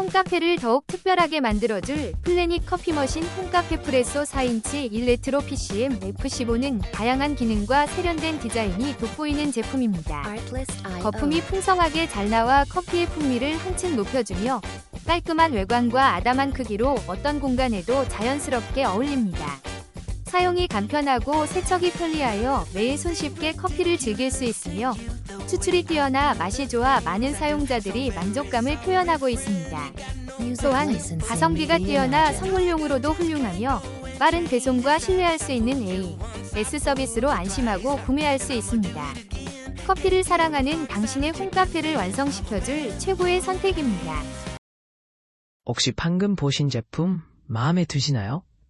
홈카페를 더욱 특별하게 만들어줄 플래닛 커피 머신 홈카페 프레소 4인치 1레트로 PCM F15는 다양한 기능과 세련된 디자인이 돋보이는 제품입니다. 거품이 풍성하게 잘 나와 커피의 풍미를 한층 높여주며 깔끔한 외관과 아담한 크기로 어떤 공간에도 자연스럽게 어울립니다. 사용이 간편하고 세척이 편리하여 매일 손쉽게 커피를 즐길 수 있으며 추출이 뛰어나 맛이 좋아 많은 사용자들이 만족감을 표현하고 있습니다. 또한 가성비가 뛰어나 선물용으로도 훌륭하며 빠른 배송과 신뢰할 수 있는 A, S 서비스로 안심하고 구매할 수 있습니다. 커피를 사랑하는 당신의 홈카페를 완성시켜줄 최고의 선택입니다. 혹시 방금 보신 제품 마음에 드시나요?